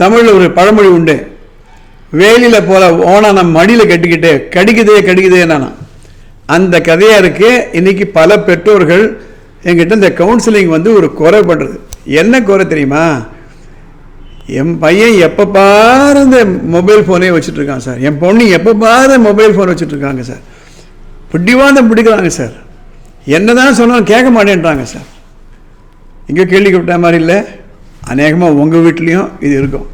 தமிழில் ஒரு பழமொழி உண்டு. வேலியில் போல ஓனா நம்ம மடியில் கட்டிக்கிட்டு கடிக்குதே கடிக்குதே நானா அந்த கதையாக இருக்கு. இன்னைக்கு பல பெற்றோர்கள் எங்கிட்ட இந்த கவுன்சிலிங் வந்து ஒரு குறை பண்ணுறது என்ன குறை தெரியுமா? என் பையன் எப்போ பாரு இந்த மொபைல் ஃபோனே வச்சுட்ருக்கான் சார். என் பொண்ணு எப்போ பாரு மொபைல் ஃபோன் வச்சுட்ருக்காங்க சார். சார் தான் பிடிக்கிறாங்க சார். என்னதான் சொன்னாலும் கேட்க மாட்டேன்றாங்க சார். இங்கே கேள்விப்பட்ட மாதிரி இல்லை. அநேகமாக உங்கள் வீட்லேயும் இது இருக்கும்.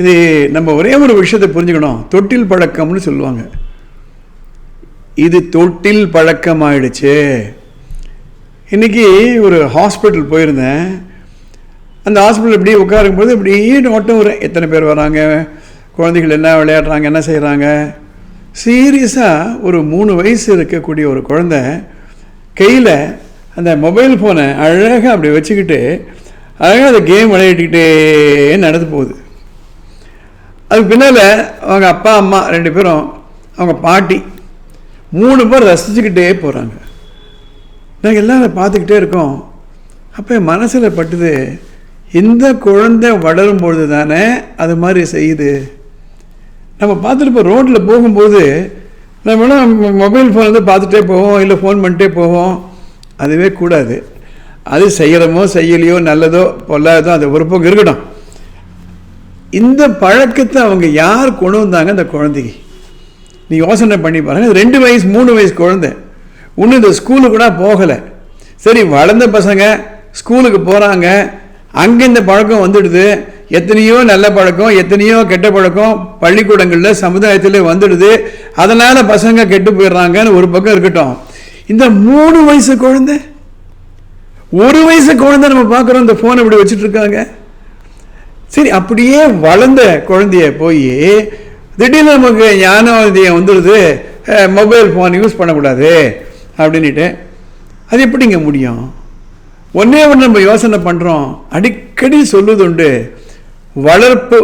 இது நம்ம ஒரே ஒரு விஷயத்தை புரிஞ்சுக்கணும். தொட்டில் பழக்கம்னு சொல்லுவாங்க. இது தொட்டில் பழக்கம் ஆயிடுச்சு இன்னைக்கு ஒரு ஹாஸ்பிட்டல் போயிருந்தேன். அந்த ஹாஸ்பிட்டல் இப்படி உட்காரும்போது இப்படியே நோட்டம் வரும் எத்தனை பேர் வராங்க? குழந்தைகள் என்ன விளையாடுறாங்க? என்ன செய்கிறாங்க சீரியஸாக ஒரு மூணு வயசு இருக்கக்கூடிய ஒரு குழந்தை கையில் அந்த மொபைல் ஃபோனை அழகாக அப்படி வச்சுக்கிட்டு அழகாக அந்த கேம் விளையாடிக்கிட்டே நடந்து போகுது. அதுக்கு பின்னால் அவங்க அப்பா அம்மா ரெண்டு பேரும் அவங்க பாட்டி மூணு பேர் ரசிச்சுக்கிட்டே போகிறாங்க நாங்கள் எல்லாம் அதை பார்த்துக்கிட்டே இருக்கோம். அப்போ என் மனசில் பட்டுது இந்த குழந்தை வளரும் பொழுது தானே அது மாதிரி செய்யுது. நம்ம பார்த்துட்டு இப்போ ரோட்டில் போகும்போது நம்மளாம் மொபைல் ஃபோன் வந்து பார்த்துட்டே போவோம் இல்லை ஃபோன் பண்ணிட்டே போவோம். அதுவே கூடாது. அது செய்கிறமோ செய்யலையோ நல்லதோ பொல்லாததோ அது ஒரு பக்கம் இருக்கட்டும் இந்த பழக்கத்தை அவங்க யார் கொண்டு வந்தாங்க அந்த குழந்தைக்கு? நீ யோசனை பண்ணி பாருங்கள் ரெண்டு வயசு மூணு வயசு குழந்தை. இன்னும் இந்த ஸ்கூலு கூட போகலை. சரி வளர்ந்த பசங்க ஸ்கூலுக்கு போகிறாங்க அங்கே இந்த பழக்கம் வந்துடுது. எத்தனையோ நல்ல பழக்கம் எத்தனையோ கெட்ட பழக்கம் பள்ளிக்கூடங்களில் சமுதாயத்தில் வந்துடுது. அதனால் பசங்க கெட்டு போயிடுறாங்கன்னு ஒரு பக்கம் இருக்கட்டும். இந்த மூணு வயசு குழந்தை ஒரு வயசு குழந்தை நம்ம பார்க்குறோம் இந்த ஃபோனை இப்படி வச்சுட்டு இருக்காங்க சரி அப்படியே வளர்ந்த குழந்தைய போய் திடீர்னு நமக்கு ஞானோதயம் வந்துடுது. மொபைல் ஃபோன் யூஸ் பண்ணக்கூடாது அப்படின்ட்டு அது எப்படிங்க முடியும்? ஒன்றே ஒன்று நம்ம யோசனை பண்ணுறோம் அடிக்கடி சொல்லுதுண்டு வளர்ப்பு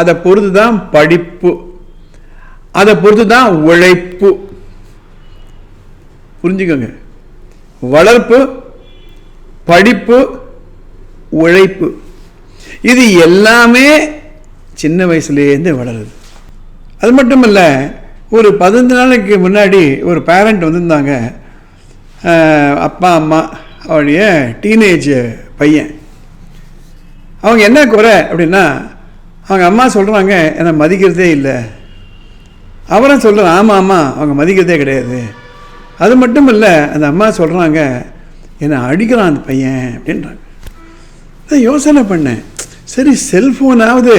அதை பொறுத்து தான் படிப்பு அதை பொறுத்து தான் உழைப்பு. புரிஞ்சுக்கோங்க. வளர்ப்பு படிப்பு உழைப்பு. இது எல்லாமே சின்ன வயசுலேருந்து வளருது. அது மட்டும் இல்லை ஒரு பதினஞ்சு நாளைக்கு முன்னாடி ஒரு பேரண்ட் வந்திருந்தாங்க. அப்பா அம்மா அவருடைய டீனேஜ் பையன். அவங்க என்ன குறை அப்படின்னா அவங்க அம்மா சொல்கிறாங்க என்னை மதிக்கிறதே இல்லை. அவரும் சொல்கிறான் ஆமாம் ஆமாம் அவங்க மதிக்கிறதே கிடையாது. அது மட்டும் இல்லை அந்த அம்மா சொல்கிறாங்க என்னை அடிக்கிறான் அந்த பையன் அப்படின்றாங்க. நான் யோசனை பண்ணேன். சரி செல்ஃபோனாவது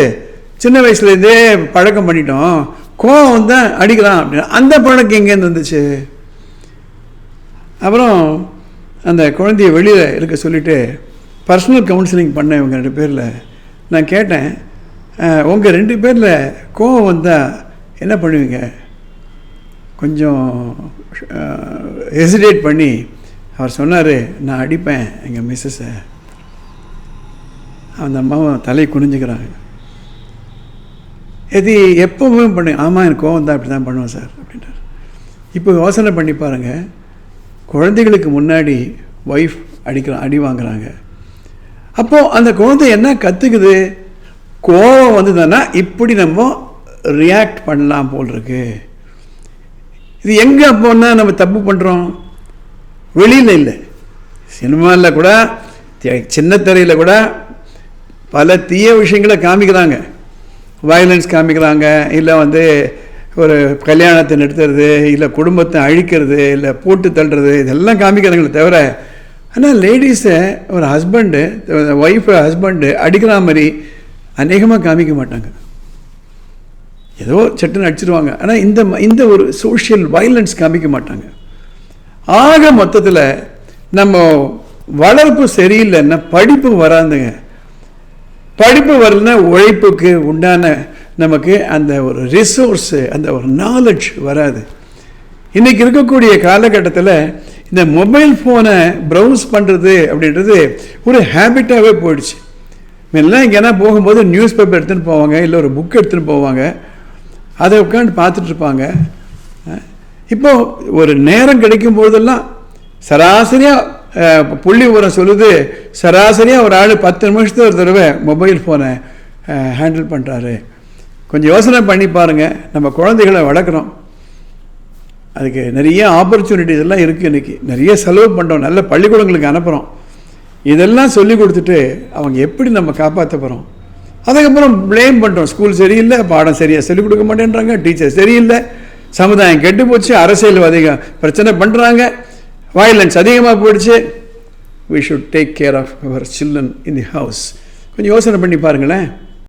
சின்ன வயசுலேருந்தே பழக்கம் பண்ணிட்டோம். கோவம் தான் அடிக்கிறான் அப்படின்னா அந்த பழக்கம் எங்கேருந்து வந்துச்சு? அப்புறம் அந்த குழந்தைய வெளியில் இருக்க சொல்லிவிட்டு பர்சனல் கவுன்சிலிங் பண்ணேன் இவங்க ரெண்டு பேரில். நான் கேட்டேன் உங்கள் ரெண்டு பேரில் கோவம் வந்தால் என்ன பண்ணுவீங்க? கொஞ்சம் ஹெசிடேட் பண்ணி அவர் சொன்னார் நான் அடிப்பேன். எங்கள் மிஸ்ஸஸை அந்த அம்மாவும் தலை குனிஞ்சுக்கிறாங்க. இது எப்போவும் பண்ணு. ஆமாம் எனக்கு கோவம் தான் அப்படி தான் பண்ணுவேன் சார் அப்படின்றார். இப்போ யோசனை பண்ணி பாருங்கள் குழந்தைகளுக்கு முன்னாடி ஒய்ஃப் அடிக்கிறான் அடி வாங்குறாங்க. அப்போது அந்த குழந்தை என்ன கற்றுக்குது கோவம் வந்ததுன்னா இப்படி நம்ம ரியாக்ட் பண்ணலாம் போல் இருக்கு. இது எங்கே போனால் நம்ம தப்பு பண்ணுறோம் வெளியில் இல்லை. சினிமாவில் கூட சின்ன திரையில் கூட பல தீய விஷயங்களை காமிக்கிறாங்க. வயலன்ஸ் காமிக்கிறாங்க இல்லை வந்து ஒரு கல்யாணத்தை நிறுத்துறது இல்லை குடும்பத்தை அழிக்கிறது இல்லை போட்டு தள்ளுறது இதெல்லாம் காமிக்கிறாங்களே தவிர ஆனால் லேடிஸை ஒரு ஹஸ்பண்டு ஒய்ஃபை ஹஸ்பண்டு அடிக்கிற மாதிரி அநேகமாக காமிக்க மாட்டாங்க. ஏதோ சட்டுன்னு அடிச்சிருவாங்க. ஆனால் இந்த ம- இந்த ஒரு சோஷியல் வயலன்ஸ் காமிக்க மாட்டாங்க. ஆக மொத்தத்தில் நம்ம வளர்ப்பு சரியில்லைன்னா படிப்பு வராதுங்க. படிப்பு வரலன்னா உழைப்புக்கு உண்டான நமக்கு அந்த ஒரு ரிசோர்ஸு அந்த ஒரு நாலெட்ஜ் வராது. இன்றைக்கி இருக்கக்கூடிய காலகட்டத்தில் இந்த மொபைல் ஃபோனை ப்ரௌஸ் பண்ணுறது அப்படின்றது ஒரு ஹேபிட்டாகவே போயிடுச்சு. முன்னெல்லாம் எங்கேனா போகும்போது நியூஸ் பேப்பர் எடுத்துகிட்டு போவாங்க இல்லை ஒரு புக் எடுத்துகிட்டு போவாங்க. அதை உட்காந்து பார்த்துட்ருப்பாங்க இப்போது ஒரு நேரம் கிடைக்கும் போதெல்லாம் சராசரியாக புள்ளி உரம் சொல்லுது. சராசரியாக ஒரு ஆள் பத்து நிமிஷத்துக்கு ஒரு தடவை மொபைல் ஃபோனை ஹேண்டில் பண்ணுறாரு கொஞ்சம் யோசனை பண்ணி பாருங்கள் நம்ம குழந்தைகளை வளர்க்குறோம். அதுக்கு நிறைய ஆப்பர்ச்சுனிட்டிஸ் எல்லாம் இருக்குது இன்றைக்கி நிறைய செலவு பண்ணுறோம் நல்ல பள்ளிக்கூடங்களுக்கு அனுப்புகிறோம் இதெல்லாம் சொல்லி கொடுத்துட்டு அவங்க எப்படி நம்ம காப்பாற்ற போகிறோம் அதுக்கப்புறம் ப்ளேம் பண்ணுறோம் ஸ்கூல் சரியில்லை பாடம் சரியாக சொல்லிக் கொடுக்க மாட்டேன்றாங்க டீச்சர் சரியில்லை. சமுதாயம் கெட்டு போச்சு அதிகம் பிரச்சனை பண்ணுறாங்க வயலன்ஸ் அதிகமாக போயிடுச்சு. We should take care of our children in the house கொஞ்சம் யோசனை பண்ணி பாருங்களேன்.